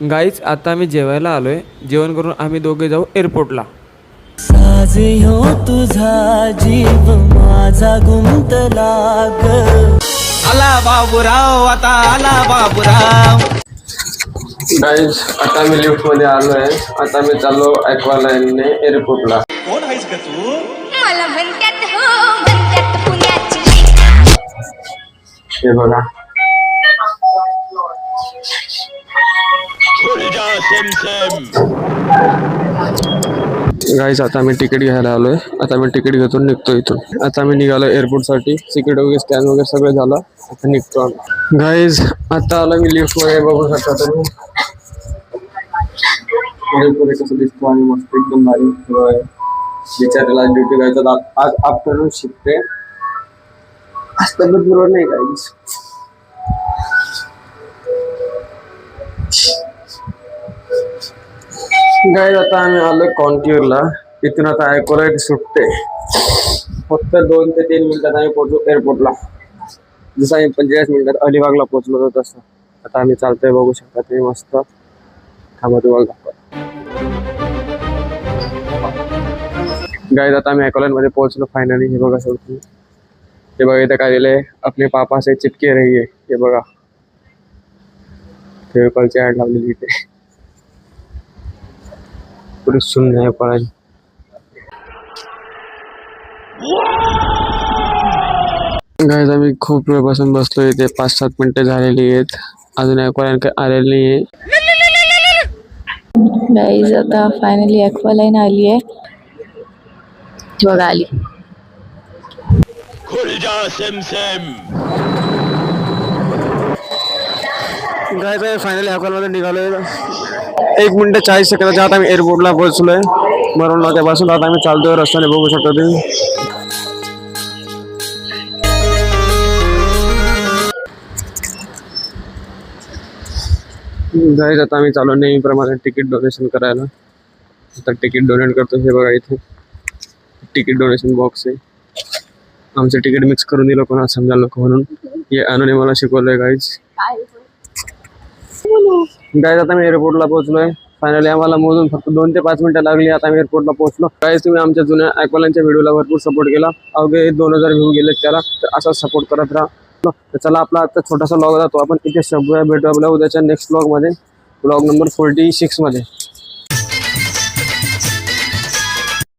गाईच आता आम्ही जेवायला आलोय. जेवण करून आम्ही दोघे जाऊ एअरपोर्टला साज ह्यो तुझा जीव माझा गुंतला ग आला बाबूराव आता आला बाबूराव. गाईज आता मी लिफ्टमध्ये आलोय. आता मी चाललो ॲक्वालाईनने एअरपोर्टला मला म्हणतात हो म्हणतात पुण्याची हे बघा. गाईज आता मी तिकीट घ्यायला आता मी तिकीट घेतो निघतो इथून. आता मी निघालो एअरपोर्ट साठी. तिकीट वगैरे स्कॅन वगैरे सगळं झालं. आता निघतो गाईज आता आलो मी लिफ्ट मध्ये बघू शकता तुम्ही. आणि मस्त एकदम भारी आहे ड्युटी आज- आफ्टरनून शिफ्ट आहे. आज तब्येत बरोबर नाही गाईज गाईज आता आम्ही आलोय कॉन्ट्युअरला इथून आता ॲकोलाईट सुटते फक्त दोन ते तीन मिनिटात आम्ही पोहोचलो एअरपोर्टला जसं आम्ही पंचेचाळीस मिनिटात अलिबागला पोहोचलो होतो तसं. आता आम्ही चालतोय बघू शकता ते मस्त. थांबा तुम्हाला दाखवा गाईज आता आम्ही अकोलाईन मध्ये पोहोचलो फायनली हे बघा सर तुम्ही हे बघा इथे काय दिलंय? आपले पापा से चिपके रहिये. हे बघा. फेविकॉलची ॲड लावलेली इथे. शून्य आहे पण गाईज आम्ही खूप वेळपासून बसलो इथे पाच सात मिनिटं झालेली आहेत अजून अकोलाईन काही आलेली नाही आहे गाईज आता फायनली ॲक्वालाईन आली आहे बघा आली गाईज फायनली अकोलामध्ये निघालोय एक मिनिट चाळीस सेकंदाच्या आत आम्ही एअरपोर्टला पोहोचलोय. मरून नाक्यापासून आता आम्ही चालतोय रस्त्याने बघू शकतो तुम्ही. आता आम्ही चालू नेहमीप्रमाणे तिकीट डोनेशन करायला. आता तिकीट डोनेट करतो हे बघा इथे. तिकीट डोनेशन बॉक्स आहे. आमचं तिकीट मिक्स करून दिलं कोणा समजा लोक म्हणून. हे अनुने मला शिकवलंय गाईज गाईज आता मी एअरपोर्टला पोहोचलोय. फायनली आम्हाला मोजून फक्त दोन ते पाच मिनिटं लागली. आता मी एअरपोर्टला पोहोचलो. गाईज तुम्ही आमच्या जुन्या ॲक्वालांच्या व्हिडिओला भरपूर सपोर्ट केला. अवघे दोन हजार व्ह्यू गेलेत त्याला. तर असाच सपोर्ट करत राहा. तर चला आपला आता छोटासा लॉग जातो आपण इथे सगळ्या भेटू आपल्या उद्याच्या नेक्स्ट ब्लॉगमध्ये ब्लॉग नंबर फोर्टी सिक्समध्ये